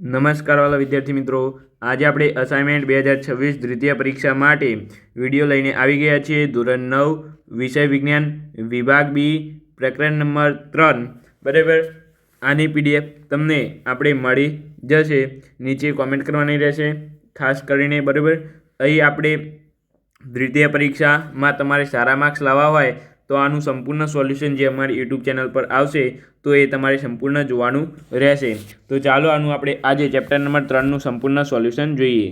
નમસ્કાર વાલા વિદ્યાર્થી મિત્રો, આજે આપણે અસાઇનમેન્ટ બે હજાર છવ્વીસ દ્વિતીય પરીક્ષા માટે વીડિયો લઈને આવી ગયા છીએ. ધોરણ નવ, વિષય વિજ્ઞાન, વિભાગ બી, પ્રકરણ નંબર ત્રણ. બરાબર? આની પીડીએફ તમને આપણે મળી જશે. નીચે કોમેન્ટ કરવાની રહેશે, ખાસ કરીને, બરાબર? અહીં આપણે દ્વિતીય પરીક્ષામાં તમારે સારા માર્ક્સ લાવવા હોય તો આનું સંપૂર્ણ સોલ્યુશન જે અમારી યુટ્યુબ ચેનલ પર આવશે, તો એ તમારે સંપૂર્ણ જોવાનું રહેશે. તો ચાલો આનું આપણે આજે ચેપ્ટર નંબર ત્રણનું સંપૂર્ણ સોલ્યુશન જોઈએ.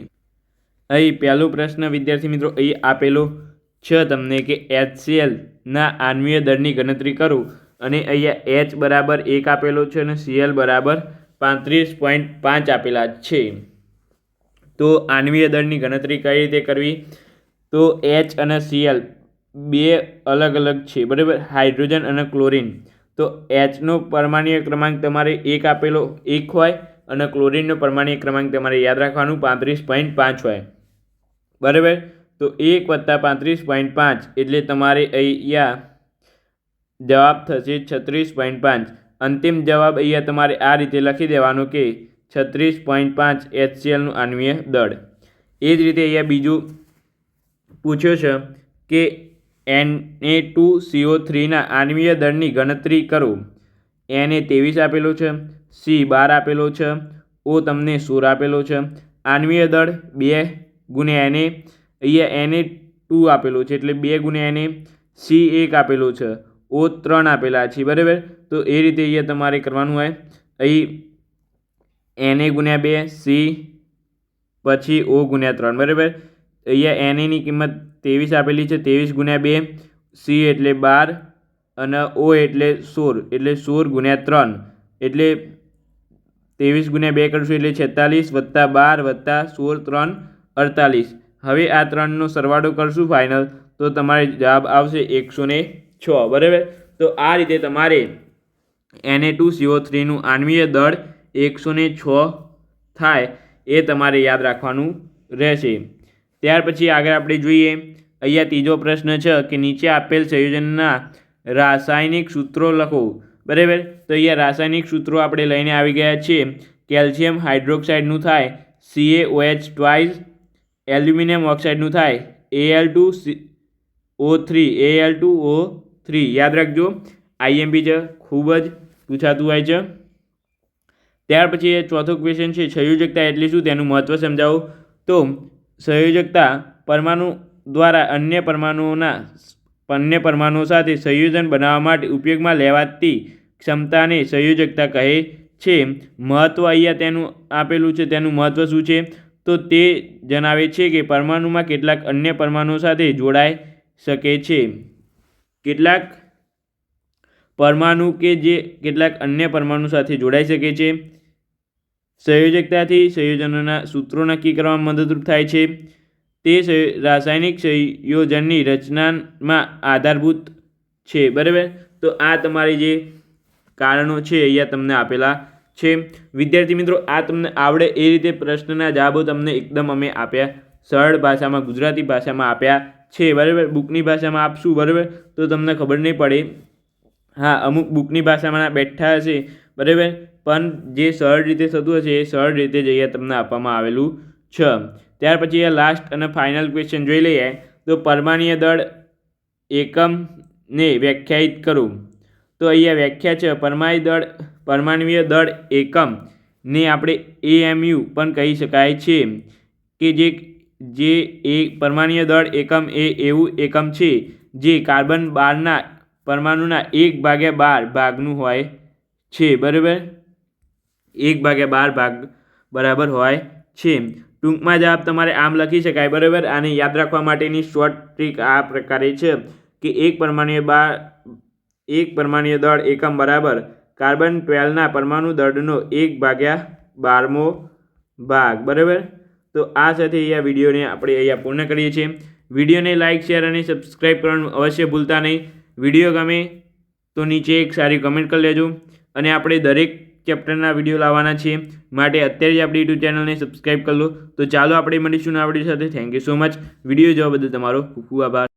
અહીં પહેલો પ્રશ્ન, વિદ્યાર્થી મિત્રો, અહીં આપેલો છે તમને કે એચસીએલના આન્વીય દળની ગણતરી કરો. અને અહીંયા એચ બરાબર એક આપેલો છે અને સીએલ બરાબર પાંત્રીસ પોઈન્ટ પાંચ આપેલા છે. તો આન્વીય દળની ગણતરી કઈ રીતે કરવી? તો એચ અને સીએલ બે અલગ અલગ છે, બરાબર? હાઇડ્રોજન અને ક્લોરિન. તો એચનો પરમાણ્વીય ક્રમાંક તમારે એક આપેલો એક હોય અને ક્લોરિનનો પરમાણ્વીય ક્રમાંક તમારે યાદ રાખવાનું પાંત્રીસ પોઈન્ટ પાંચ હોય. બરાબર? તો એક વત્તા પાંત્રીસ પોઈન્ટ પાંચ એટલે તમારે અહીંયા જવાબ થશે છત્રીસ પોઈન્ટ પાંચ. અંતિમ જવાબ અહીંયા તમારે આ રીતે લખી દેવાનો કે છત્રીસ પોઈન્ટ પાંચ એચસીએલનું આન્વીય દળ. એ જ રીતે અહીંયા બીજું પૂછ્યો છે કે એન એ ટુ સીઓ થ્રીના આન્વીય દળની ગણતરી કરો. એને ત્રેવીસ આપેલો છે સી બાર આપેલો છે ઓ તમને સોળ આપેલો છે. આન્વીય દળ બે ગુણ્યા એને અહીંયા એને ટુ આપેલો છે એટલે બે ગુણ્યા એને સી એક આપેલો છે ઓ ત્રણ આપેલા છે, બરાબર? તો એ રીતે અહીંયા તમારે કરવાનું હોય. અહીં એને ગુણ્યા બે સી પછી ઓ ગુણ્યા ત્રણ, બરાબર? અહીંયા એનએની કિંમત ત્રેવીસ આપેલી છે, ત્રેવીસ ગુણ્યા બે, સી એટલે બાર અને ઓ એટલે સોળ એટલે સોળ ગુણ્યા ત્રણ, એટલે ત્રેવીસ ગુણ્યા બે કરશું એટલે છેતાલીસ, વત્તા બાર, વત્તા સોળ, ત્રણ, અડતાલીસ. હવે આ ત્રણનો સરવાળો કરશું ફાઇનલ તો તમારે જવાબ આવશે એકસો ને છ, બરાબર? તો આ રીતે તમારે એને ટુ સીઓ થ્રીનું આન્વીય દળ એકસો ને છ થાય એ તમારે યાદ રાખવાનું રહેશે. ત્યાર પછી આગળ આપણે જોઈએ, અહીંયા ત્રીજો પ્રશ્ન છે કે નીચે આપેલ સંયોજનના રાસાયણિક સૂત્રો લખો. બરાબર? તો અહીંયા રાસાયણિક સૂત્રો આપણે લઈને આવી ગયા છીએ. કેલ્શિયમ હાઇડ્રોક્સાઇડનું થાય CaOH ટ્વાઇસ એલ્યુમિનિયમ ઓક્સાઇડનું થાય L two O three L two O three યાદ રાખજો આઈએમપી છે, ખૂબ જ પૂછાતું હોય છે. ત્યાર પછી એ ચોથો ક્વેશ્ચન છે, સંયોજકતા એટલે શું? તેનું મહત્ત્વ સમજાવો. તો સંયોજકતા પરમાણુ દ્વારા અન્ય પરમાણુઓના અન્ય પરમાણુઓ સાથે સંયોજન બનાવવા માટે ઉપયોગમાં લેવાતી ક્ષમતાને સંયોજકતા કહે છે. મહત્ત્વ અહીંયા તેનું આપેલું છે, તેનું મહત્ત્વ શું છે? તો તે જણાવે છે કે પરમાણુમાં કેટલાક અન્ય પરમાણુઓ સાથે જોડાઈ શકે છે. કેટલાક પરમાણુ કે જે, કેટલાક અન્ય પરમાણુ સાથે જોડાઈ શકે છે? સંયોજકતાથી સંયોજનોના સૂત્રો નક્કી કરવામાં મદદરૂપ થાય છે. તે રાસાયણિક સંયોજનની રચનામાં આધારભૂત છે, બરાબર? તો આ તમારી જે કારણો છે, અહીંયા તમને આપેલા છે. વિદ્યાર્થી મિત્રો, આ તમને આવડે એ રીતે પ્રશ્નના જવાબો તમને એકદમ અમે આપ્યા. સરળ ભાષામાં, ગુજરાતી ભાષામાં આપ્યા છે, બરાબર? બુકની ભાષામાં આપશું, બરાબર? તો તમને ખબર નહીં પડે. હા, અમુક બુકની ભાષામાં બેઠા હશે, બરાબર? પણ જે સરળ રીતે થતું હશે એ સરળ રીતે જ અહીંયા તમને આપવામાં આવેલું છે. ત્યાર પછી અહીંયા લાસ્ટ અને ફાઇનલ ક્વેશ્ચન જોઈ લઈએ. તો પરમાણીય દળ એકમને વ્યાખ્યાયિત કરું. તો અહીંયા વ્યાખ્યા છે પરમાણી દળ, પરમાણવીય દળ એકમને આપણે એએમયુ પણ કહી શકાય છે કે જે જે એ પરમાણીય દળ એકમ એ એવું એકમ છે જે કાર્બન બારના પરમાણુના એક ભાગ્યા બાર ભાગનું હોય છે. બરાબર? એક ભાગ્યા બાર ભાગ બરાબર હોય છે. ટૂંકમાં જવાબ તમારે આમ લખી શકાય, બરાબર? આને યાદ રાખવા માટેની શોર્ટ ટ્રીક આ પ્રકારે છે કે એક પરમાણુએ બાર, એક પરમાણુય દળ એકમ બરાબર. કાર્બન ટ્વેલ્વના પરમાણુ દળનો એક ભાગ્યા બારમો ભાગ, બરાબર? તો આ સાથે અહીંયા વિડીયોને આપણે અહીંયા પૂર્ણ કરીએ છીએ. વિડીયોને લાઇક શેર અને સબસ્ક્રાઈબ કરવાનું અવશ્ય ભૂલતા નહીં. વીડિયો ગમે તો નીચે એક સારી કમેન્ટ કરી લેજો. અને આપણે દરેક ચેપ્ટરના વીડિયો લાવવાના છીએ. માટે અત્યારે જ આપણી યુટ્યુબ ચેનલને સબસ્ક્રાઈબ કરી લો. તો ચાલો આપણે મળીશું આપણી સાથે. Thank you so much video જોવા બદલ તમારો ખૂબ ખૂબ આભાર.